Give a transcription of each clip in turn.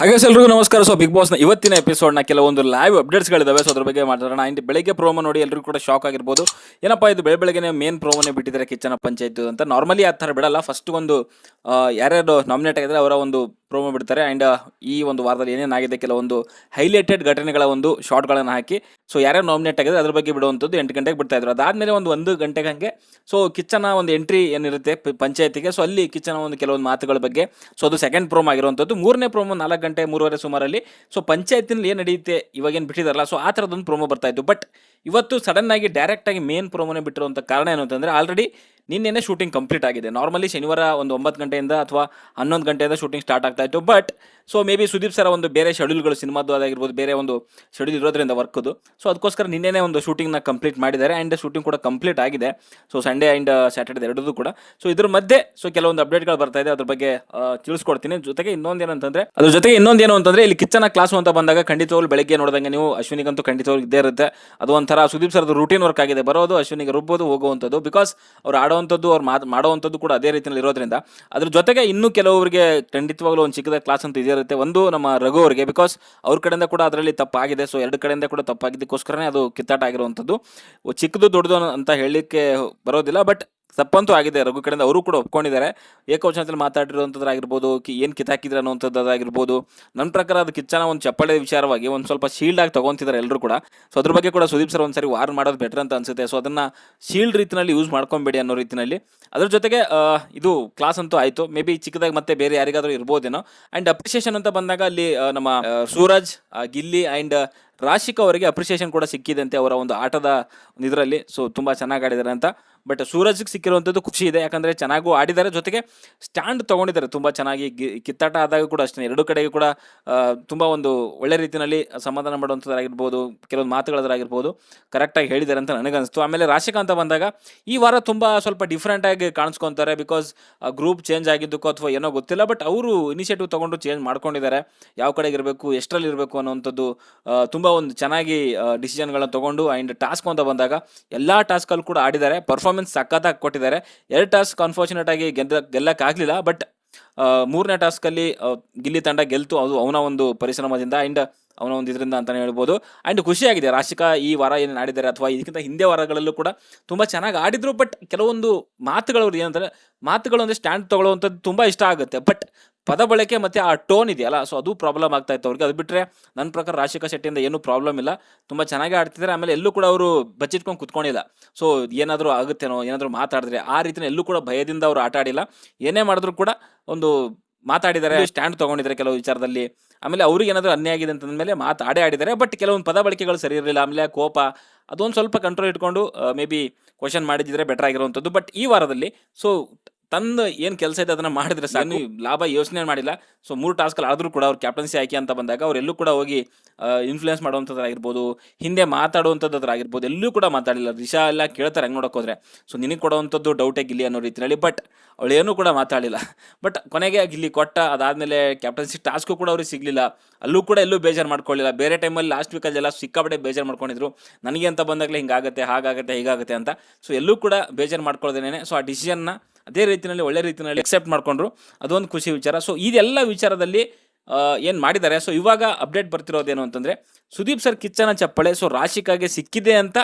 ಹಾಗೆ ಎಲ್ರಿಗೂ ನಮಸ್ಕಾರ. ಸೊ ಬಿಗ್ ಬಾಸ್ನ ಇವತ್ತಿನ ಎಪಿಸೋಡ್ನ ಕೆಲವೊಂದು ಲೈವ್ ಅಪ್ಡೇಟ್ಸ್ಗಳಿದ್ದಾವೆ ಸೊ ಅದ್ರ ಬಗ್ಗೆ ಮಾತಾಡೋಣ. ಆ್ಯಂಡ್ ಬೆಳಗ್ಗೆ ಪ್ರೋಮೋ ನೋಡಿ ಎಲ್ಲರಿಗೂ ಕೂಡ ಶಾಕ್ ಆಗಿರ್ಬೋದು. ಏನಪ್ಪ, ಇದು ಬೆಳೆ ಬೆಳಗ್ಗೆ ಮೇನ್ ಪ್ರೋಮೋನೇ ಬಿಟ್ಟಿದ್ದಾರೆ ಕಿಚ್ಚನ ಪಂಚಾಯತ್ ಅಂತ. ನಾರ್ಮಲಿ ಆ ಥರ ಬಿಡಲ್ಲ. ಫಸ್ಟ್ ಒಂದು ಯಾರ್ಯಾರು ನಾಮಿನೇಟ್ ಆಗಿದ್ದಾರೆ, ಅವರ ಒಂದು ಪ್ರೋಮೋ ಬಿಡ್ತಾರೆ. ಆ್ಯಂಡ್ ಈ ಒಂದು ವಾರದಲ್ಲಿ ಏನೇನಾಗಿದೆ ಕೆಲವೊಂದು ಹೈಲೈಟೆಡ್ ಘಟನೆಗಳ ಒಂದು ಶಾರ್ಟ್ಗಳನ್ನು ಹಾಕಿ ಸೊ ಯಾರ್ಯಾರು ನಾಮಿನೇಟ್ ಆಗಿದೆ ಅದ್ರ ಬಗ್ಗೆ ಬಿಡುವಂಥದ್ದು ಎಂಟು ಗಂಟೆಗೆ ಬಿಡ್ತಾ ಇದ್ರು. ಅದಾದಮೇಲೆ ಒಂದು ಒಂದು ಗಂಟೆಗೆ ಹಂಗೆ ಸೊ ಕಿಚ್ಚನ ಒಂದು ಎಂಟ್ರಿ ಏನಿರುತ್ತೆ ಪಂಚಾಯತಿಗೆ ಸೊ ಅಲ್ಲಿ ಕಿಚ್ಚನ ಒಂದು ಕೆಲವೊಂದು ಮಾತುಗಳ ಬಗ್ಗೆ ಸೊ ಅದು ಸೆಕೆಂಡ್ ಪ್ರೋಮ್ ಆಗಿರುವಂಥದ್ದು. ಮೂರನೇ ಪ್ರೋಮೋ ನಾಲ್ಕು ಗಂಟೆ ಮೂರುವರೆ ಸುಮಾರಲ್ಲಿ ಸೊ ಪಂಚಾಯತಿನಲ್ಲಿ ಏನು ನಡೆಯುತ್ತೆ, ಇವಾಗೇನು ಬಿಟ್ಟಿದಾರಲ್ಲ ಸೊ ಆ ಥರದೊಂದು ಪ್ರೋಮೋ ಬರ್ತಾ ಇತ್ತು. ಬಟ್ ಇವತ್ತು ಸಡನ್ನಾಗಿ ಡೈರೆಕ್ಟಾಗಿ ಮೇನ್ ಪ್ರೋಮೋನೇ ಬಿಟ್ಟಿರುವಂಥ ಕಾರಣ ಏನು ಅಂತಂದರೆ ಆಲ್ರೆಡಿ ನಿನ್ನೆನೇ ಶೂಟಿಂಗ್ ಕಂಪ್ಲೀಟ್ ಆಗಿದೆ. ನಾರ್ಮಲಿ ಶನಿವಾರ ಒಂದು ಒಂಬತ್ತು ಗಂಟೆಯಿಂದ ಅಥವಾ ಹನ್ನೊಂದು ಗಂಟೆಯಿಂದ ಶೂಟಿಂಗ್ ಸ್ಟಾರ್ಟ್ ಆಗ್ತಾ ಇತ್ತು. But so maybe Sudeep sir ಒಂದು ಬೇರೆ ಶೆಡ್ಯೂಲ್ಗಳು ಸಿನಿಮಾದ್ದು ಅದಾಗಿರ್ಬೋದು, ಬೇರೆ ಒಂದು ಶೆಡ್ಯೂಲ್ ಇರೋದ್ರಿಂದ ವರ್ಕದು ಸೊ ಅದಕ್ಕೋಸ್ಕರ ನಿನ್ನೆ ಒಂದು ಶೂಟಿಂಗ್ನ ಕಂಪ್ಲೀಟ್ ಮಾಡಿದ್ದಾರೆ ಆ್ಯಂಡ್ ಶೂಟಿಂಗ್ ಕೂಡ ಕಂಪ್ಲೀಟ್ ಆಗಿದೆ. ಸೊ ಸಂಡೇ ಆ್ಯಂಡ್ ಸ್ಯಾಟರ್ಡೆ ಎರಡೂ ಕೂಡ. ಸೊ ಇದ್ರ ಮಧ್ಯೆ ಸೊ ಕೆಲವೊಂದು ಅಪ್ಡೇಟ್ಗಳು ಬರ್ತಾ ಇದೆ, ಅದ್ರ ಬಗ್ಗೆ ತಿಳಿಸ್ಕೊಡ್ತೀನಿ. ಜೊತೆಗೆ ಇನ್ನೊಂದು ಏನಂತಂದ್ರೆ ಅದ್ರ ಜೊತೆಗೆ ಇನ್ನೊಂದು ಏನು ಅಂತಂದ್ರೆ, ಇಲ್ಲಿ ಕಿಚ್ಚನ ಕ್ಲಾಸು ಅಂತ ಬಂದಾಗ ಖಂಡಿತವಾಗ್ಲು ಬೆಳಗ್ಗೆ ನೋಡಿದಂಗೆ ನೀವು ಅಶ್ವಿನಿಗಂತೂ ಖಂಡಿತವಾಗ್ಲು ಇದ್ದೇ ಇರುತ್ತೆ. ಅದು ಒಂಥರ ಸುದೀಪ್ ಸರ್ದು ರೂಟೀನ್ ವರ್ಕ್ ಆಗಿದೆ. ಬರೋದು, ಅಶ್ವಿನಿಗೆ ರುಬ್ಬೋದು, ಹೋಗುವಂಥದ್ದು. ಬಿಕಾಸ್ ಅವ್ರು ಆಡುವಂಥದ್ದು, ಅವ್ರು ಮಾತು ಮಾಡುವಂಥದ್ದು ಕೂಡ ಅದೇ ರೀತಿಯಲ್ಲಿ ಇರೋದ್ರಿಂದ. ಅದ್ರ ಜೊತೆಗೆ ಇನ್ನೂ ಕೆಲವರಿಗೆ ಖಂಡಿತವಾಗ್ಲೂ ಒಂದು ಚಿಕ್ಕದ ಕ್ಲಾಸ್ ಅಂತ ಇದೇ ಇರುತ್ತೆ. ಒಂದು ನಮ್ಮ ರಘು ಅವರಿಗೆ ಬಿಕಾಸ್ ಅವ್ರ ಕಡೆಯಿಂದ ಕೂಡ ಅದರಲ್ಲಿ ತಪ್ಪಾಗಿದೆ. ಸೊ ಎರಡು ಕಡೆಯಿಂದ ಕೂಡ ತಪ್ಪಾಗಿದ್ದಕ್ಕೋಸ್ಕರನೇ ಅದು ಕಿತ್ತಾಟ ಆಗಿರುವಂಥದ್ದು. ಚಿಕ್ಕದು ದೊಡ್ಡದು ಅಂತ ಹೇಳಲಿಕ್ಕೆ ಬರೋದಿಲ್ಲ ಬಟ್ ತಪ್ಪಂತೂ ಆಗಿದೆ. ರಘು ಕಡೆಯಿಂದ ಅವರು ಕೂಡ ಒಪ್ಕೊಂಡಿದ್ದಾರೆ. ಏಕವಚನದಲ್ಲಿ ಮಾತಾಡಿರುವಂಥದ್ದಾಗಿರ್ಬೋದು, ಕಿ ಏನು ಕಿತ್ತಾಕಿದ್ರೆ ಅನ್ನೋಂಥದ್ದಾಗಿರ್ಬೋದು ನನ್ನ ಪ್ರಕಾರ ಅದು ಕಿಚ್ಚನ ಒಂದು ಚಪ್ಪಳೆ ವಿಚಾರವಾಗಿ ಒಂದು ಸ್ವಲ್ಪ ಶೀಲ್ಡ್ ಆಗಿ ತಗೊಂತಿದ್ದಾರೆ ಎಲ್ಲರೂ ಕೂಡ. ಸೊ ಅದ್ರ ಬಗ್ಗೆ ಕೂಡ ಸುದೀಪ್ ಸರ್ ಒಂದ್ಸರಿ ವಾರ್ ಮಾಡೋದು ಬೆಟರ್ ಅಂತ ಅನ್ಸುತ್ತೆ. ಸೊ ಅದನ್ನ ಶೀಲ್ಡ್ ರೀತಿನಲ್ಲಿ ಯೂಸ್ ಮಾಡ್ಕೊಬೇಡಿ ಅನ್ನೋ ರೀತಿನಲ್ಲಿ. ಅದ್ರ ಜೊತೆಗೆ ಇದು ಕ್ಲಾಸ್ ಅಂತೂ ಆಯಿತು. ಮೇ ಬಿ ಚಿಕ್ಕದಾಗಿ ಮತ್ತೆ ಬೇರೆ ಯಾರಿಗಾದ್ರೂ ಇರ್ಬೋದೇನೋ. ಆ್ಯಂಡ್ ಅಪ್ರಿಷಿಯೇಷನ್ ಅಂತ ಬಂದಾಗ ಅಲ್ಲಿ ನಮ್ಮ ಸೂರಜ್ ಗಿಲ್ಲಿ ಆ್ಯಂಡ್ ರಾಶಿಕ್ ಅವರಿಗೆ ಅಪ್ರಿಷಿಯೇಷನ್ ಕೂಡ ಸಿಕ್ಕಿದೆ ಅಂತೆ ಅವರ ಒಂದು ಆಟದ ಇದರಲ್ಲಿ. ಸೊ ತುಂಬ ಚೆನ್ನಾಗಿ ಆಡಿದ್ದಾರೆ ಅಂತ. ಬಟ್ ಸೂರಜ್ಗೆ ಸಿಕ್ಕಿರುವಂಥದ್ದು ಖುಷಿ ಇದೆ. ಯಾಕಂದರೆ ಚೆನ್ನಾಗೂ ಆಡಿದ್ದಾರೆ. ಜೊತೆಗೆ ಸ್ಟ್ಯಾಂಡ್ ತೊಗೊಂಡಿದ್ದಾರೆ. ತುಂಬ ಚೆನ್ನಾಗಿ ಕಿತ್ತಾಟ ಆದಾಗ ಕೂಡ ಅಷ್ಟೇ. ಎರಡು ಕಡೆಗೂ ಕೂಡ ತುಂಬ ಒಂದು ಒಳ್ಳೆ ರೀತಿಯಲ್ಲಿ ಸಮಾಧಾನ ಮಾಡುವಂಥದ್ದಾಗಿರ್ಬೋದು ಕೆಲವೊಂದು ಮಾತುಗಳದಾಗಿರ್ಬೋದು ಕರೆಕ್ಟಾಗಿ ಹೇಳಿದ್ದಾರೆ ಅಂತ ನನಗನ್ನಿಸ್ತು. ಆಮೇಲೆ ರಾಶಿಕಾಂತ ಬಂದಾಗ ಈ ವಾರ ತುಂಬ ಸ್ವಲ್ಪ ಡಿಫ್ರೆಂಟಾಗಿ ಕಾಣಿಸ್ಕೊತಾರೆ ಬಿಕಾಸ್ ಗ್ರೂಪ್ ಚೇಂಜ್ ಆಗಿದ್ದಕ್ಕೋ ಅಥವಾ ಏನೋ ಗೊತ್ತಿಲ್ಲ. ಬಟ್ ಅವರು ಇನಿಷಿಯೇಟಿವ್ ತೊಗೊಂಡು ಚೇಂಜ್ ಮಾಡ್ಕೊಂಡಿದ್ದಾರೆ. ಯಾವ ಕಡೆಗೆ ಇರಬೇಕು, ಎಷ್ಟರಲ್ಲಿ ಇರಬೇಕು ಅನ್ನೋವಂಥದ್ದು ತುಂಬ ಒಂದು ಚೆನ್ನಾಗಿ ಡಿಸಿಷನ್ಗಳನ್ನ ತೊಗೊಂಡು ಆ್ಯಂಡ್ ಟಾಸ್ಕ್ ಅಂತ ಬಂದಾಗ ಎಲ್ಲ ಟಾಸ್ಕಲ್ಲಿ ಕೂಡ ಆಡಿದ್ದಾರೆ. ಪರ್ಫಾರ್ಮೆನ್ಸ್ ಸಖತ್ತಾಗಿ ಕೊಟ್ಟಿದ್ದಾರೆ. ಎರಡು ಟಾಸ್ಕ್ ಅನ್ಫಾರ್ಚುನೇಟ್ ಆಗಿ ಗೆದ್ದ, ಗೆಲ್ಲಕ್ಕಾಗಲಿಲ್ಲ ಬಟ್ ಮೂರನೇ ಟಾಸ್ಕಲ್ಲಿ ಗಿಲ್ಲಿ ತಂಡ ಗೆಲ್ತು. ಅದು ಅವನ ಒಂದು ಪರಿಶ್ರಮದಿಂದ. ಆ್ಯಂಡ್ ಅವನ ಒಂದು ಇದರಿಂದ ಅಂತಲೇ ಹೇಳ್ಬೋದು. ಆ್ಯಂಡ್ ಖುಷಿಯಾಗಿದೆ ರಾಶಿಕಾ ಈ ವಾರ ಏನು ಆಡಿದ್ದಾರೆ ಅಥವಾ ಇದಕ್ಕಿಂತ ಹಿಂದೆ ವಾರಗಳಲ್ಲೂ ಕೂಡ ತುಂಬ ಚೆನ್ನಾಗಿ ಆಡಿದ್ರು ಬಟ್ ಕೆಲವೊಂದು ಮಾತುಗಳು ಅವ್ರು ಏನಂತಾರೆ ಮಾತುಗಳು ಅಂದರೆ ಸ್ಟ್ಯಾಂಡ್ ತೊಗೊಳ್ಳುವಂಥದ್ದು ತುಂಬ ಇಷ್ಟ ಆಗುತ್ತೆ. ಬಟ್ ಪದ ಬಳಕೆ ಮತ್ತು ಆ ಟೋನ್ ಇದೆಯಲ್ಲ ಸೊ ಅದು ಪ್ರಾಬ್ಲಮ್ ಆಗ್ತಾ ಇತ್ತು ಅವ್ರಿಗೆ. ಅದು ಬಿಟ್ಟರೆ ನನ್ನ ಪ್ರಕಾರ ರಾಶಿಕಾ ಶೆಟ್ಟಿಯಿಂದ ಏನೂ ಪ್ರಾಬ್ಲಮ್ ಇಲ್ಲ. ತುಂಬ ಚೆನ್ನಾಗಿ ಆಡ್ತಿದ್ದಾರೆ. ಆಮೇಲೆ ಎಲ್ಲೂ ಕೂಡ ಅವರು ಬಚ್ಚಿಟ್ಕೊಂಡು ಕುತ್ಕೊಂಡಿಲ್ಲ. ಸೊ ಏನಾದರೂ ಆಗುತ್ತೇನೋ ಏನಾದರೂ ಮಾತಾಡಿದ್ರೆ ಆ ರೀತಿನ ಎಲ್ಲೂ ಕೂಡ ಭಯದಿಂದ ಅವರು ಆಟ ಆಡಿಲ್ಲ. ಏನೇ ಮಾಡಿದ್ರು ಕೂಡ ಒಂದು ಮಾತಾಡಿದ್ದಾರೆ ಸ್ಟ್ಯಾಂಡ್ ತೊಗೊಂಡಿದ್ದಾರೆ ಕೆಲವು ವಿಚಾರದಲ್ಲಿ. ಆಮೇಲೆ ಅವ್ರಿಗೆ ಏನಾದರೂ ಅನ್ಯಾಯ ಆಗಿದೆ ಅಂತಂದಮೇಲೆ ಆಡೇ ಆಡಿದ್ದಾರೆ. ಬಟ್ ಕೆಲವೊಂದು ಪದ ಬಳಕೆಗಳು ಸರಿ ಇರಲಿಲ್ಲ. ಆಮೇಲೆ ಕೋಪ, ಅದೊಂದು ಸ್ವಲ್ಪ ಕಂಟ್ರೋಲ್ ಇಟ್ಕೊಂಡು ಮೇ ಬಿ ಕ್ವಶನ್ ಮಾಡಿದ್ರೆ ಬೆಟರ್ ಆಗಿರುವಂಥದ್ದು ಬಟ್ ಈ ವಾರದಲ್ಲಿ ಸೊ ತಂದು ಏನು ಕೆಲಸ ಇದೆ ಅದನ್ನ ಮಾಡಿದ್ರೆ ಸಾಕು. ಲಾಭ ಯೋಚನೆ ಮಾಡಿಲ್ಲ. ಸೊ ಮೂರು ಟಾಸ್ಕಲ್ಲಿ ಆದರೂ ಕೂಡ ಅವ್ರು ಕ್ಯಾಪ್ಟನ್ಸಿ ಆಯ್ಕೆ ಅಂತ ಬಂದಾಗ ಅವರೆಲ್ಲೂ ಕೂಡ ಹೋಗಿ ಇನ್ಫ್ಲುಯೆನ್ಸ್ ಮಾಡುವಂಥದ್ದಾಗಿರ್ಬೋದು ಹಿಂದೆ ಮಾತಾಡುವಂಥದ್ದಾಗಿರ್ಬೋದು ಎಲ್ಲೂ ಕೂಡ ಮಾತಾಡಿಲ್ಲ. ದಿಶಾ ಎಲ್ಲ ಕೇಳ್ತಾರೆ ಹಂಗೆ ನೋಡೋಕ್ಕೋದ್ರೆ ಸೊ ನಿನಗೆ ಕೊಡುವಂಥದ್ದು ಡೌಟೇ ಗಿಲ್ಲಿ ಅನ್ನೋ ರೀತಿಯಲ್ಲಿ ಬಟ್ ಅವಳೇನೂ ಕೂಡ ಮಾತಾಡಿಲ್ಲ. ಬಟ್ ಕೊನೆಗೆ ಗಿಲ್ಲಿ ಕೊಟ್ಟ, ಅದಾದಮೇಲೆ ಕ್ಯಾಪ್ಟನ್ಸಿ ಟಾಸ್ಕು ಕೂಡ ಅವ್ರಿಗೆ ಸಿಗಲಿಲ್ಲ. ಅಲ್ಲೂ ಕೂಡ ಎಲ್ಲೂ ಬೇಜಾರು ಮಾಡ್ಕೊಳ್ಳಿಲ್ಲ. ಬೇರೆ ಟೈಮಲ್ಲಿ ಲಾಸ್ಟ್ ವೀಕಲ್ಲೆಲ್ಲ ಸಿಕ್ಕಾಪಟ್ಟೆ ಬೇಜಾರು ಮಾಡ್ಕೊಂಡಿದ್ರು. ನನಗೆ ಅಂತ ಬಂದಾಗಲೇ ಹಿಂಗಾಗುತ್ತೆ, ಹಾಗಾಗುತ್ತೆ, ಹೀಗಾಗುತ್ತೆ ಅಂತ. ಸೊ ಎಲ್ಲೂ ಕೂಡ ಬೇಜಾರು ಮಾಡ್ಕೊಳ್ದೇನೆ ಸೊ ಆ ಡಿಸಿಷನ್ನ ಅದೇ ರೀತಿಯಲ್ಲಿ ಒಳ್ಳೆ ರೀತಿಯಲ್ಲಿ ಎಕ್ಸೆಪ್ಟ್ ಮಾಡ್ಕೊಂಡ್ರು. ಅದೊಂದು ಖುಷಿ ವಿಚಾರ. ಸೊ ಇದೆಲ್ಲ ವಿಚಾರದಲ್ಲಿ ಏನು ಮಾಡಿದ್ದಾರೆ? ಸೊ ಇವಾಗ ಅಪ್ಡೇಟ್ ಬರ್ತಿರೋದೇನು ಅಂತಂದರೆ, ಸುದೀಪ್ ಸರ್ ಕಿಚ್ಚನ ಚಪ್ಪಳೆ ಸೊ ರಾಶಿಕಾಗೆ ಸಿಕ್ಕಿದೆ ಅಂತ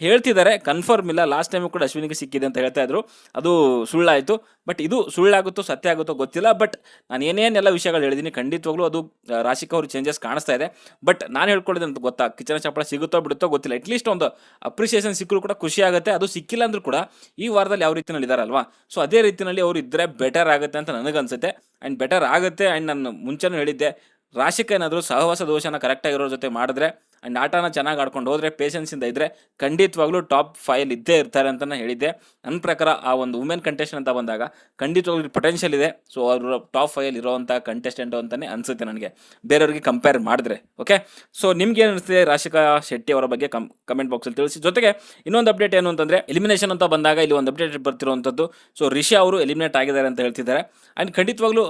ಹೇಳ್ತಿದ್ದಾರೆ ಕನ್ಫರ್ಮ್ ಇಲ್ಲ. ಲಾಸ್ಟ್ ಟೈಮು ಕೂಡ ಅಶ್ವಿನಿಗೆ ಸಿಕ್ಕಿದೆ ಅಂತ ಹೇಳ್ತಾ ಇದ್ರು. ಅದು ಸುಳ್ಳಾಯಿತು. ಬಟ್ ಇದು ಸುಳ್ಳಾಗುತ್ತೋ, ಸತ್ಯ ಆಗುತ್ತೋ ಗೊತ್ತಿಲ್ಲ. ಬಟ್ ನಾನು ಏನೇನೆಲ್ಲ ವಿಷಯಗಳು ಹೇಳಿದ್ದೀನಿ ಖಂಡಿತವಾಗ್ಲೂ ಅದು ರಾಶಿಕ್ ಅವರು ಚೇಂಜಸ್ ಕಾಣಿಸ್ತಾ ಇದೆ. ಬಟ್ ನಾನು ಹೇಳ್ಕೊಳ್ಳೋದು ಅಂತ ಗೊತ್ತಾ? ಕಿಚನ ಚಪ್ಪಳ ಸಿಗುತ್ತೋ ಬಿಡುತ್ತೋ ಗೊತ್ತಿಲ್ಲ. ಅಟ್ಲೀಸ್ಟ್ ಒಂದು ಅಪ್ರಿಸಿಯೇಷನ್ ಸಿಕ್ಕರೂ ಕೂಡ ಖುಷಿ ಆಗುತ್ತೆ. ಅದು ಸಿಕ್ಕಿಲ್ಲ ಅಂದ್ರೂ ಕೂಡ ಈ ವಾರದಲ್ಲಿ ಯಾವ ರೀತಿಯಲ್ಲಿ ಇದಾರಲ್ವಾ? ಸೊ ಅದೇ ರೀತಿಯಲ್ಲಿ ಅವರು ಇದ್ದರೆ ಬೆಟರ್ ಆಗುತ್ತೆ ಅಂತ ನನಗನ್ಸುತ್ತೆ. ಆ್ಯಂಡ್ ಬೆಟರ್ ಆಗುತ್ತೆ. ಆ್ಯಂಡ್ ನಾನು ಮುಂಚೆನೂ ಹೇಳಿದ್ದೆ, ರಾಶಿಕ ಏನಾದರೂ ಸಹವಾಸ ದೋಷನ ಕರೆಕ್ಟಾಗಿರೋ ಜೊತೆ ಮಾಡಿದ್ರೆ ಆ್ಯಂಡ್ ಆಟನ ಚೆನ್ನಾಗಿ ಆಡ್ಕೊಂಡು ಹೋದರೆ ಪೇಷನ್ಸಿಂದ ಇದ್ದರೆ ಖಂಡಿತವಾಗ್ಲೂ ಟಾಪ್ ಫೈಲ್ ಇದ್ದೇ ಇರ್ತಾರೆ ಅಂತ ನಾನು ಹೇಳಿದ್ದೆ. ನನ್ನ ಪ್ರಕಾರ ಆ ಒಂದು ವುಮೆನ್ ಕಂಟೆಸ್ಟೆಂಟ್ ಅಂತ ಬಂದಾಗ ಖಂಡಿತವಾಗ್ಲೂ ಪೊಟೆನ್ಷಿಯಲ್ ಇದೆ. ಸೊ ಅವರು ಟಾಪ್ ಫೈಲ್ ಇರೋವಂಥ ಕಂಟೆಸ್ಟೆಂಟು ಅಂತಲೇ ಅನಿಸುತ್ತೆ ನನಗೆ. ಬೇರೆಯವ್ರಿಗೆ ಕಂಪೇರ್ ಮಾಡಿದ್ರೆ ಓಕೆ ಸೊ ನಿಮ್ಗೆ ಏನು ಅನಿಸ್ತಿದೆ? ರಾಶಿಕಾ ಶೆಟ್ಟಿ ಅವರ ಬಗ್ಗೆ ಕಮ್ ಕಮೆಂಟ್ ಬಾಕ್ಸಲ್ಲಿ ತಿಳಿಸಿ. ಜೊತೆಗೆ ಇನ್ನೊಂದು ಅಪ್ಡೇಟ್ ಏನು ಅಂತಂದರೆ ಎಲಿಮಿನೇಷನ್ ಅಂತ ಬಂದಾಗ ಇಲ್ಲಿ ಒಂದು ಅಪ್ಡೇಟ್ ಬರ್ತಿರುವಂಥದ್ದು ಸೊ ರಿಷಿ ಅವರು ಎಲಿಮಿನೇಟ್ ಆಗಿದ್ದಾರೆ ಅಂತ ಹೇಳ್ತಿದ್ದಾರೆ. ಆ್ಯಂಡ್ ಖಂಡಿತವಾಗ್ಲೂ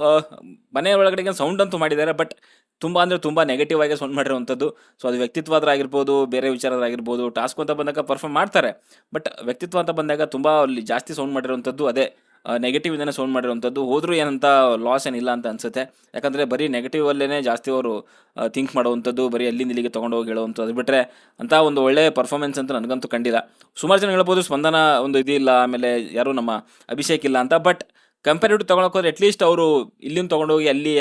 ಮನೆಯ ಮನೆ ಒಳಗಡೆಗೆ ಸೌಂಡ್ ಅಂತೂ ಮಾಡಿದ್ದಾರೆ ಬಟ್ ತುಂಬ ಅಂದರೆ ತುಂಬ ನೆಗೆಟಿವ್ ಆಗಿ ಸೌಂಡ್ ಮಾಡಿರುವಂಥದ್ದು. ಸೊ ಅದು ವ್ಯಕ್ತಿತ್ವದಾಗಿರ್ಬೋದು ಬೇರೆ ವಿಚಾರದಾಗಿರ್ಬೋದು ಟಾಸ್ಕ್ ಅಂತ ಬಂದಾಗ ಪರ್ಫಾರ್ಮ್ ಮಾಡ್ತಾರೆ. ಬಟ್ ವ್ಯಕ್ತಿತ್ವ ಅಂತ ಬಂದಾಗ ತುಂಬ ಅಲ್ಲಿ ಜಾಸ್ತಿ ಸೌಂಡ್ ಮಾಡಿರುವಂಥದ್ದು, ಅದೇ ನೆಗೆಟಿವ್ ಇಂದನೇ ಸೌಂಡ್ ಮಾಡಿರುವಂಥದ್ದು. ಹೋದರೂ ಏನಂತ ಲಾಸ್ ಏನಿಲ್ಲ ಅಂತ ಅನಿಸುತ್ತೆ. ಯಾಕಂದರೆ ಬರೀ ನೆಗೆಟಿವ್ ಅಲ್ಲೇ ಜಾಸ್ತಿ ಅವರು ಥಿಂಕ್ ಮಾಡುವಂಥದ್ದು, ಬರೀ ಅಲ್ಲಿಂದ ಇಲ್ಲಿಗೆ ತೊಗೊಂಡು ಹೋಗಿ ಹೇಳುವಂಥದ್ದು. ಅದು ಬಿಟ್ಟರೆ ಅಂತ ಒಂದು ಒಳ್ಳೆಯ ಪರ್ಫಾರ್ಮೆನ್ಸ್ ಅಂತ ನನಗಂತೂ ಕಂಡಿಲ್ಲ. ಸುಮಾರು ಜನ ಹೇಳ್ಬೋದು, ಸ್ಪಂದನ ಒಂದು ಇದಿಲ್ಲ, ಆಮೇಲೆ ಯಾರು ನಮ್ಮ ಅಭಿಷೇಕ್ ಇಲ್ಲ ಅಂತ. ಬಟ್ ಕಂಪೇರಿಟಿವ್ ತೊಗೊಳಕ್ಕೆ ಹೋದ್ರೆ ಅಟ್ಲೀಸ್ಟ್ ಅವರು ಇಲ್ಲಿಂದ ತೊಗೊಂಡೋಗಿ ಅಲ್ಲಿ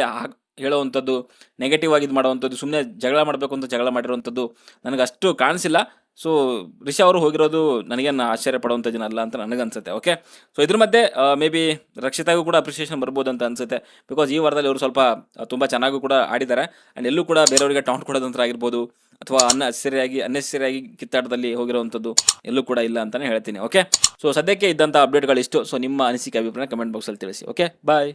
ಹೇಳೋವಂಥದ್ದು ನೆಗೆಟಿವ್ ಆಗಿ ಇದು ಮಾಡುವಂಥದ್ದು ಸುಮ್ಮನೆ ಜಗಳ ಮಾಡಬೇಕು ಅಂತ ಜಗಳ ಮಾಡಿರುವಂಥದ್ದು ನನಗೆ ಅಷ್ಟು ಕಾಣಿಸಿಲ್ಲ. ಸೊ ರಿಷಾ ಅವರು ಹೋಗಿರೋದು ನನಗೇನು ಆಶ್ಚರ್ಯ ಪಡುವಂಥ ಜನ ಅಲ್ಲ ಅಂತ ನನಗನ್ಸುತ್ತೆ ಓಕೆ ಸೊ ಇದ್ರ ಮಧ್ಯೆ ಮೇ ಬಿ ರಕ್ಷಿತಾಗೂ ಕೂಡ ಅಪ್ರಿಷಿಯೇಷನ್ ಬರ್ಬೋದು ಅಂತ ಅನ್ಸುತ್ತೆ. ಬಿಕಾಸ್ ಈ ವಾರದಲ್ಲಿ ಅವರು ಸ್ವಲ್ಪ ತುಂಬ ಚೆನ್ನಾಗೂ ಕೂಡ ಆಡಿದ್ದಾರೆ. ಆ್ಯಂಡ್ ಎಲ್ಲೂ ಕೂಡ ಬೇರೆಯವರಿಗೆ ಟೌಂಟ್ ಕೊಡೋದಂತ ಆಗಿರ್ಬೋದು. ಅಥವಾ ಅನ್ನ ಸರಿಯಾಗಿ ಅನ್ನೆಸರಿಯಾಗಿ ಕಿತ್ತಾಟದಲ್ಲಿ ಹೋಗಿರುವಂಥದ್ದು ಎಲ್ಲೂ ಕೂಡ ಇಲ್ಲ ಅಂತಲೇ ಹೇಳ್ತೀನಿ ಓಕೆ ಸೊ ಸದ್ಯಕ್ಕೆ ಇದ್ದಂಥ ಅಪ್ಡೇಟ್ಗಳು ಇಷ್ಟು. ಸೊ ನಿಮ್ಮ ಅನಿಸಿಕೆ, ಅಭಿಪ್ರಾಯ ಕಮೆಂಟ್ ಬಾಕ್ಸಲ್ಲಿ ತಿಳಿಸಿ ಓಕೆ ಬಾಯ್